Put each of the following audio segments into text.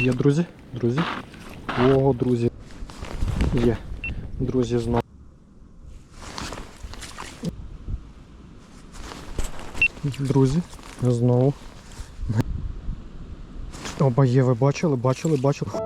Є, друзі, друзі. О, друзі. Є. Друзі, знову. Друзі, знову. Оба є, ви бачили, бачили, бачили.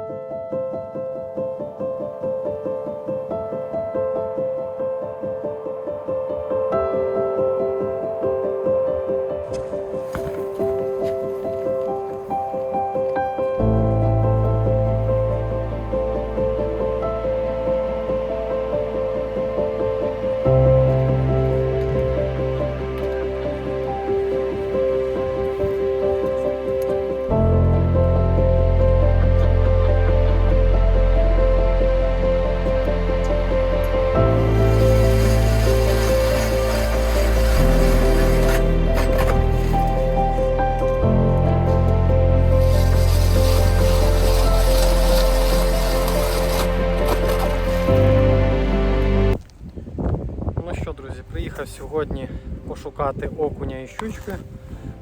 Що, друзі, приїхав сьогодні пошукати окуня і щучки.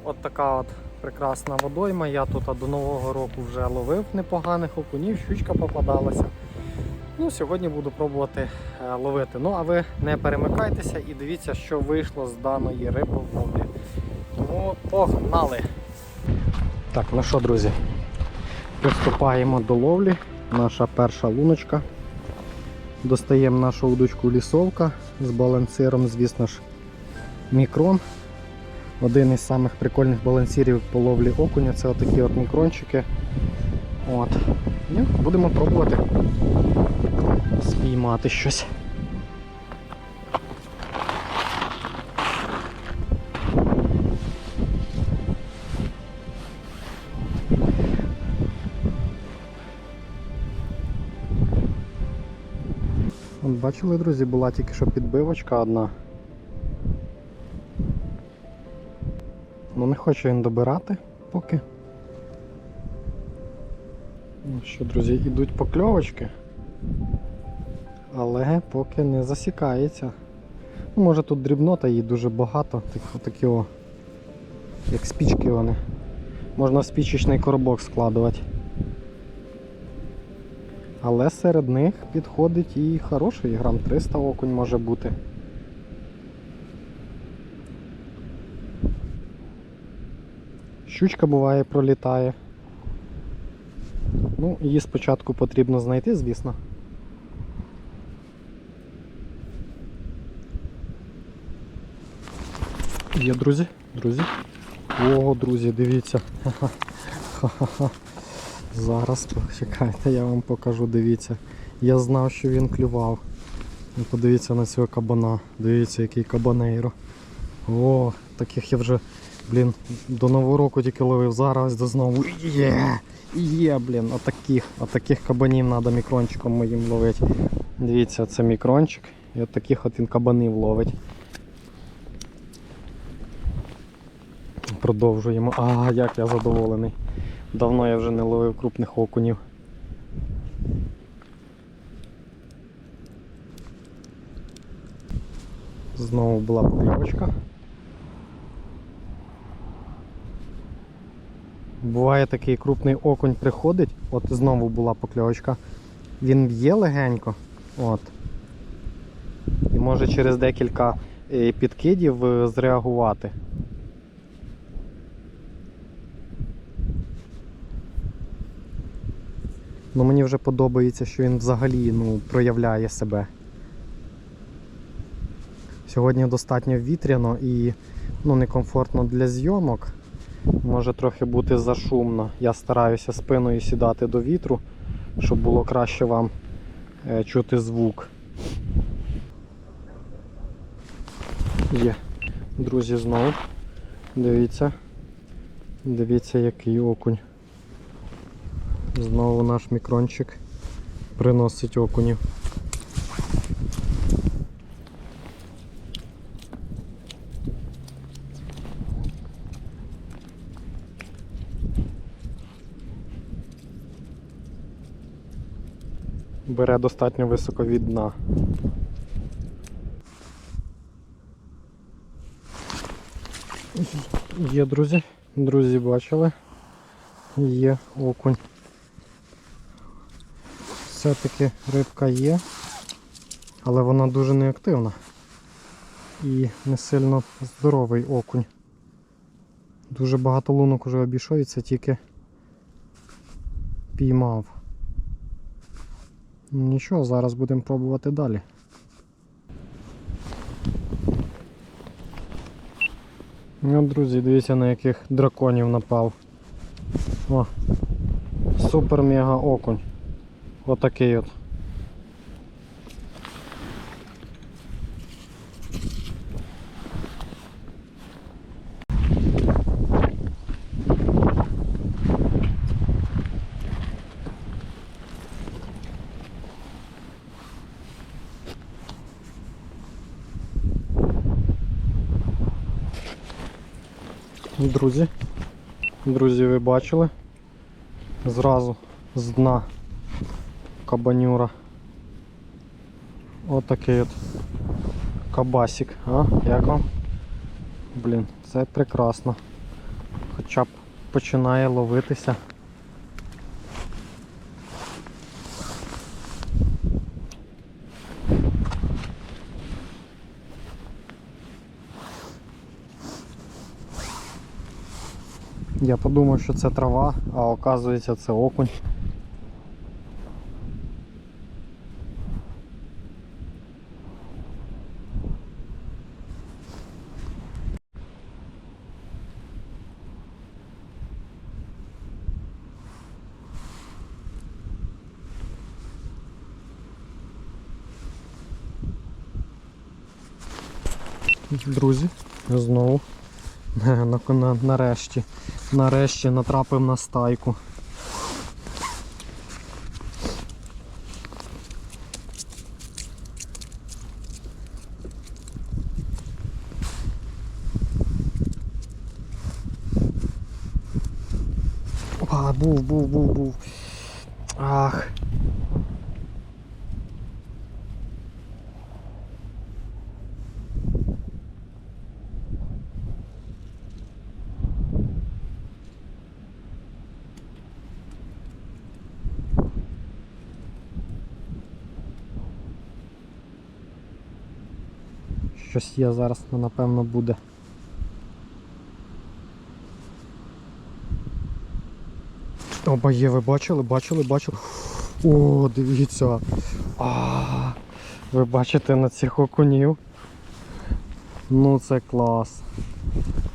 От така от прекрасна водойма. Я тут до Нового року вже ловив непоганих окунів, щучка попадалася. Ну, Сьогодні буду пробувати е, ловити. Ну, а ви не перемикайтеся і дивіться, що вийшло з даної риболовлі. Тому погнали! Так, ну що, друзі, приступаємо до ловлі. Наша перша луночка. Достаємо нашу удочку лісовка з балансиром, звісно ж, мікрон. Один із самих прикольних балансирів по ловлі окуня це отакі от мікрончики. От. І будемо пробувати спіймати щось. От бачили, друзі, була тільки що підбивочка одна. Ну не хоче він добирати поки. Ну що, друзі, ідуть покльовочки, але поки не засікається. Ну, може тут дрібнота її дуже багато, так, такі о, як спічки вони. Можна в спічечний коробок складувати. Але серед них підходить і хороший грам 300 окунь може бути. Щучка буває пролітає. Ну, її спочатку потрібно знайти, звісно. Є, друзі, друзі. О, друзі, дивіться. Ха-ха-ха. Зараз почекайте, я вам покажу, дивіться. Я знав, що він клював. Ну, Подивіться на цього кабана. Дивіться, який кабанейро. О, таких я вже, блін, до нового року тільки ловив зараз до знову. Є! Є, блін, отаких, отаких кабанів треба мікрончиком моїм ловити. Дивіться, це мікрончик. І от таких от він кабанів ловить. Продовжуємо. А, як я задоволений. Давно я вже не ловив крупних окунів. Знову була покльовочка. Буває такий крупний окунь приходить, от знову була покльовочка. Він б'є легенько. От. І може через декілька е, підкидів е, зреагувати. Ну мені вже подобається, що він взагалі ну, проявляє себе. Сьогодні достатньо вітряно і ну, некомфортно для зйомок. Може трохи бути зашумно. Я стараюся спиною сідати до вітру, щоб було краще вам е, чути звук. Є, друзі, знову. Дивіться. Дивіться, який окунь. Знову наш мікрончик приносить окунів. Бере достатньо високо від дна. Є, друзі. Друзі, бачили. Є окунь. Все-таки рибка є, але вона дуже неактивна і не сильно здоровий окунь. Дуже багато лунок уже обійшов і це тільки піймав. Нічого, зараз будемо пробувати далі. Ну, друзі, дивіться на яких драконів напав. О, супер мега окунь. Отакий от. Друзі, друзі, ви бачили? Зразу з дна кабанюра. Отакий от кабасик. А, як вам? Блін, це прекрасно. Хоча б починає ловитися. Я подумав, що це трава, а оказується це окунь. Друзі, знову на, на, нарешті. Нарешті натрапив на стайку. А, був, був, був, був. Ах. Щось є зараз, ну, напевно, буде. Оба є, ви бачили, бачили, бачили. О, дивіться. А, ви бачите на цих окунів? Ну це клас.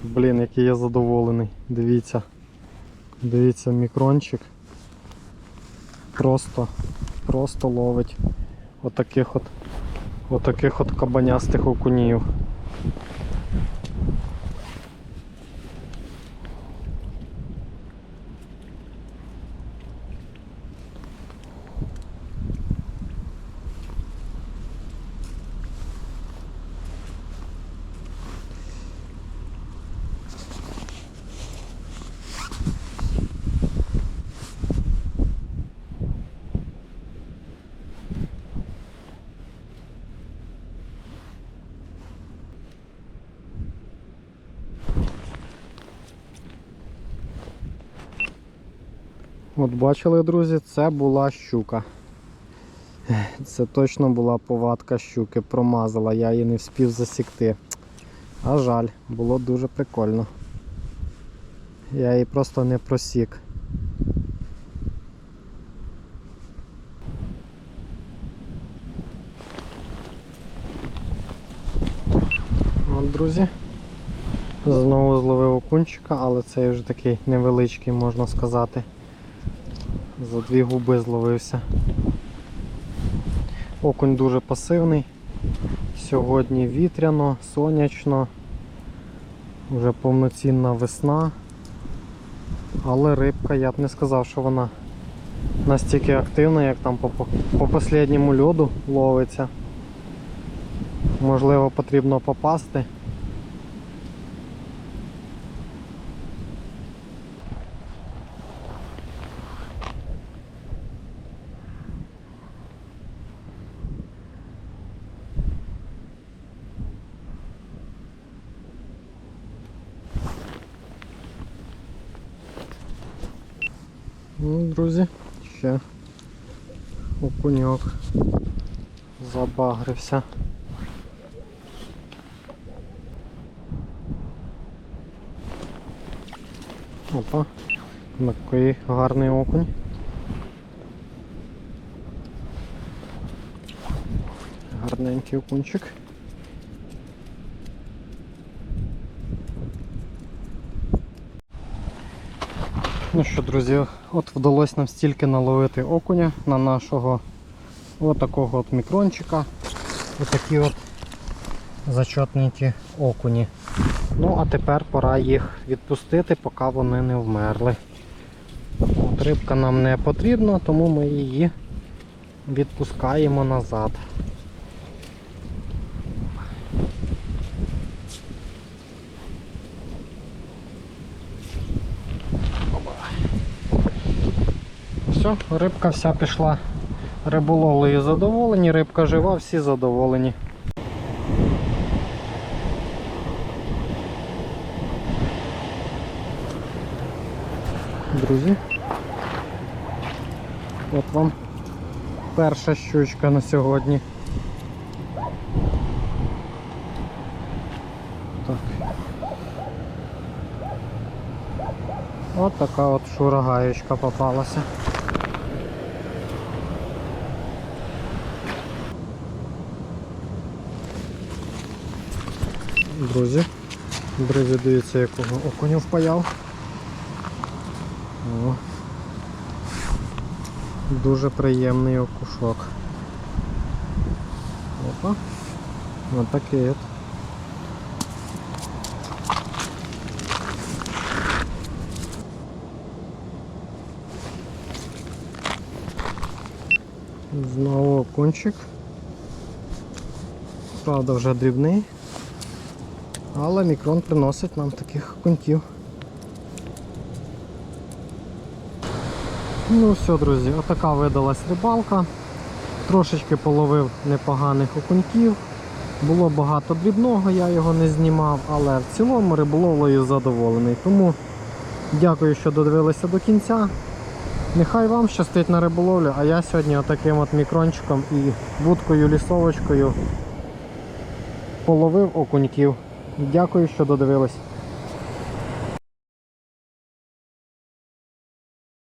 Блін, який я задоволений. Дивіться. Дивіться, мікрончик. Просто, просто ловить отаких от отаких от кабанястих окунів. От бачили, друзі, це була щука. Це точно була повадка щуки, промазала, я її не встиг засікти. А жаль, було дуже прикольно. Я її просто не просік. От, друзі. Знову зловив окунчика, але цей вже такий невеличкий, можна сказати. За дві губи зловився. Окунь дуже пасивний. Сьогодні вітряно, сонячно, вже повноцінна весна. Але рибка, я б не сказав, що вона настільки активна, як там по, по, останньому льоду ловиться. Можливо, потрібно попасти. Ну, друзі, ще окуньок забагрився. Опа, такий гарний окунь. Гарненький окунчик. Ну що, друзі, от вдалося нам стільки наловити окуня на нашого отакого от мікрончика. Отакі от зачотненькі окуні. Ну, а тепер пора їх відпустити, поки вони не вмерли. От рибка нам не потрібна, тому ми її відпускаємо назад. Все, рибка вся пішла. Риболовлею задоволені, рибка жива, всі задоволені. Друзі. От вам перша щучка на сьогодні. Так. От така от шурагаєчка попалася. Друзі, друзі, дивіться, якого окуню впаяв. О. Дуже приємний окушок. Опа. Ось такий от. Знову окунчик. Правда, вже дрібний. Але мікрон приносить нам таких окуньків. Ну все, друзі, отака видалась рибалка. Трошечки половив непоганих окуньків. Було багато дрібного, я його не знімав, але в цілому риболовлею задоволений. Тому дякую, що додивилися до кінця. Нехай вам щастить на риболовлю, а я сьогодні отаким от мікрончиком і вудкою лісовочкою половив окуньків. Дякую, що додивились.